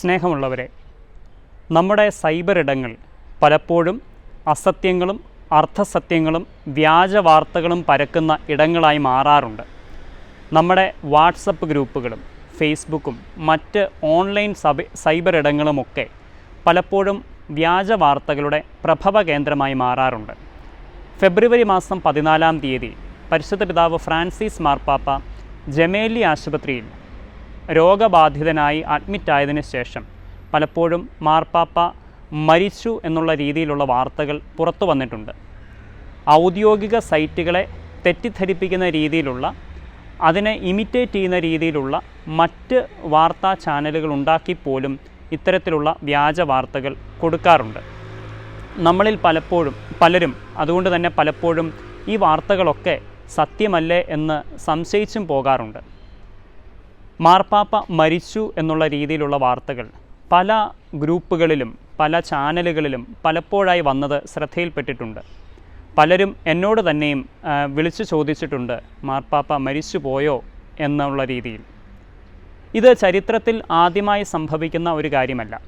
സ്നേഹമുള്ളവരെ നമ്മുടെ സൈബർ ഇടങ്ങൾ പലപ്പോഴും അസത്യങ്ങളും അർത്ഥസത്യങ്ങളും വ്യാജ വാർത്തകളും പരക്കുന്ന ഇടങ്ങളായി മാറാറുണ്ട്. നമ്മുടെ വാട്സപ്പ് ഗ്രൂപ്പുകളും ഫേസ്ബുക്കും മറ്റ് ഓൺലൈൻ സബ സൈബർ ഇടങ്ങളുമൊക്കെ പലപ്പോഴും വ്യാജ വാർത്തകളുടെ പ്രഭവ കേന്ദ്രമായി മാറാറുണ്ട്. ഫെബ്രുവരി മാസം പതിനാലാം തീയതി പരിശുദ്ധ പിതാവ് ഫ്രാൻസിസ് മാർപ്പാപ്പ ജമേലി ആശുപത്രിയിൽ രോഗബാധിതനായി അഡ്മിറ്റായതിനു ശേഷം പലപ്പോഴും മാർപ്പാപ്പ മരിച്ചു എന്നുള്ള രീതിയിലുള്ള വാർത്തകൾ പുറത്തു വന്നിട്ടുണ്ട്. ഔദ്യോഗിക സൈറ്റുകളെ തെറ്റിദ്ധരിപ്പിക്കുന്ന രീതിയിലുള്ള അതിനെ ഇമിറ്റേറ്റ് ചെയ്യുന്ന രീതിയിലുള്ള മറ്റ് വാർത്താ ചാനലുകൾ ഉണ്ടാക്കിപ്പോലും ഇത്തരത്തിലുള്ള വ്യാജ വാർത്തകൾ കൊടുക്കാറുണ്ട്. നമ്മളിൽ പലപ്പോഴും പലരും അതുകൊണ്ട് തന്നെ പലപ്പോഴും ഈ വാർത്തകളൊക്കെ സത്യമല്ലേ എന്ന് സംശയിച്ചും പോകാറുണ്ട്. മാർപ്പാപ്പ മരിച്ചു എന്നുള്ള രീതിയിലുള്ള വാർത്തകൾ പല ഗ്രൂപ്പുകളിലും പല ചാനലുകളിലും പലപ്പോഴായി വന്നത് ശ്രദ്ധയിൽപ്പെട്ടിട്ടുണ്ട്. പലരും എന്നോട് തന്നെയും വിളിച്ചു ചോദിച്ചിട്ടുണ്ട് മാർപ്പാപ്പ മരിച്ചു പോയോ? എന്നുള്ള രീതിയിൽ. ഇത് ചരിത്രത്തിൽ ആദ്യമായി സംഭവിക്കുന്ന ഒരു കാര്യമല്ല.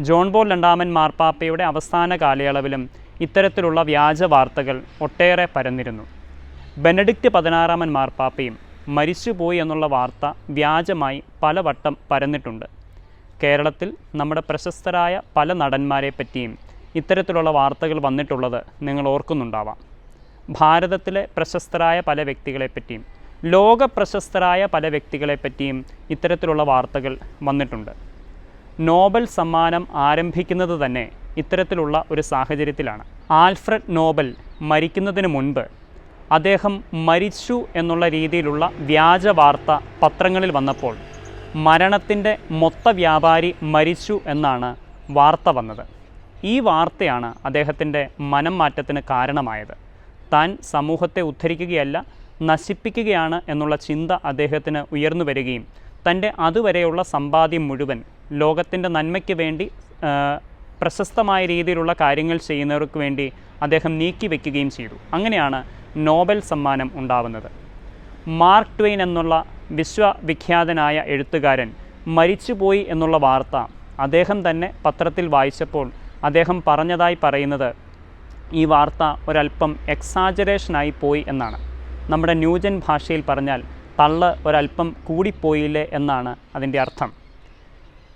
ജോൺ ബോൾ രണ്ടാമൻ മാർപ്പാപ്പയുടെ അവസാന കാലയളവിലും ഇത്തരത്തിലുള്ള വ്യാജ വാർത്തകൾ ഒട്ടേറെ പരന്നിരുന്നു. ബെനഡിക്റ്റ് പതിനാറാമൻ മാർപ്പാപ്പയും മരിച്ചുപോയി എന്നുള്ള വാർത്ത വ്യാജമായി പലവട്ടം പരന്നിട്ടുണ്ട്. കേരളത്തിൽ നമ്മുടെ പ്രശസ്തരായ പല നടന്മാരെ പറ്റിയും ഇത്തരത്തിലുള്ള വാർത്തകൾ വന്നിട്ടുള്ളത് നിങ്ങൾ ഓർക്കുന്നുണ്ടാവാം. ഭാരതത്തിലെ പ്രശസ്തരായ പല വ്യക്തികളെപ്പറ്റിയും ലോക പ്രശസ്തരായ പല വ്യക്തികളെപ്പറ്റിയും ഇത്തരത്തിലുള്ള വാർത്തകൾ വന്നിട്ടുണ്ട്. നോബൽ സമ്മാനം ആരംഭിക്കുന്നത് തന്നെ ഇത്തരത്തിലുള്ള ഒരു സാഹചര്യത്തിലാണ്. ആൽഫ്രഡ് നോബൽ മരിക്കുന്നതിന് മുൻപ് അദ്ദേഹം മരിച്ചു എന്നുള്ള രീതിയിലുള്ള വ്യാജ വാർത്ത പത്രങ്ങളിൽ വന്നപ്പോൾ മരണത്തിന്റെ മൊത്ത വ്യാപാരി മരിച്ചു എന്നാണ് വാർത്ത വന്നത്. ഈ വാർത്തയാണ് അദ്ദേഹത്തിന്റെ മനം മാറ്റത്തിന് കാരണമായത്. താൻ സമൂഹത്തെ ഉദ്ധരിക്കുകയല്ല നശിപ്പിക്കുകയാണ് എന്നുള്ള ചിന്ത അദ്ദേഹത്തിന് ഉയർന്നു വരികയും തന്റെ അതുവരെയുള്ള സമ്പാദ്യം മുഴുവൻ ലോകത്തിന്റെ നന്മയ്ക്ക് വേണ്ടി പ്രശസ്തമായ രീതിയിലുള്ള കാര്യങ്ങൾ ചെയ്യുന്നവർക്ക് വേണ്ടി അദ്ദേഹം നീക്കി വയ്ക്കുകയും ചെയ്തു. അങ്ങനെയാണ് നോബൽ സമ്മാനം ഉണ്ടാവുന്നത്. മാർക്ക് ട്വെയിൻ എന്നുള്ള വിശ്വവിഖ്യാതനായ എഴുത്തുകാരൻ മരിച്ചുപോയി എന്നുള്ള വാർത്ത അദ്ദേഹം തന്നെ പത്രത്തിൽ വായിച്ചപ്പോൾ അദ്ദേഹം പറഞ്ഞതായി പറയുന്നത് ഈ വാർത്ത ഒരല്പം എക്സാജറേഷനായി പോയി എന്നാണ്. നമ്മുടെ ന്യൂജൻ ഭാഷയിൽ പറഞ്ഞാൽ തള്ള് ഒരല്പം കൂടിപ്പോയില്ലേ എന്നാണ് അതിന്റെ അർത്ഥം.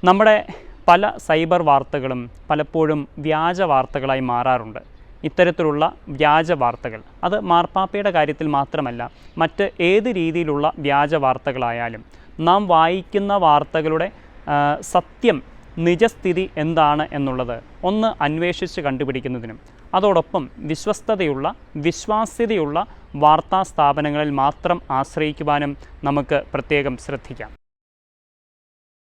നമ്മുടെ പല സൈബർ വാർത്തകളും പലപ്പോഴും വ്യാജ വാർത്തകളായി മാറാറുണ്ട്. ഇത്തരത്തിലുള്ള വ്യാജ വാർത്തകൾ. അത് മാർപ്പാപ്പയുടെ കാര്യത്തിൽ മാത്രമല്ല മറ്റ് ഏത് രീതിയിലുള്ള വ്യാജ വാർത്തകളായാലും. നാം വായിക്കുന്ന വാർത്തകളുടെ സത്യം നിജസ്ഥിതി എന്താണ് എന്നുള്ളത് ഒന്ന് അന്വേഷിച്ച് കണ്ടുപിടിക്കുന്നതിനും. അതോടൊപ്പം വിശ്വസ്തതയുള്ള വിശ്വാസ്യതയുള്ള വാർത്താ സ്ഥാപനങ്ങളിൽ മാത്രം ആശ്രയിക്കുവാനും നമുക്ക് പ്രത്യേകം ശ്രദ്ധിക്കാം.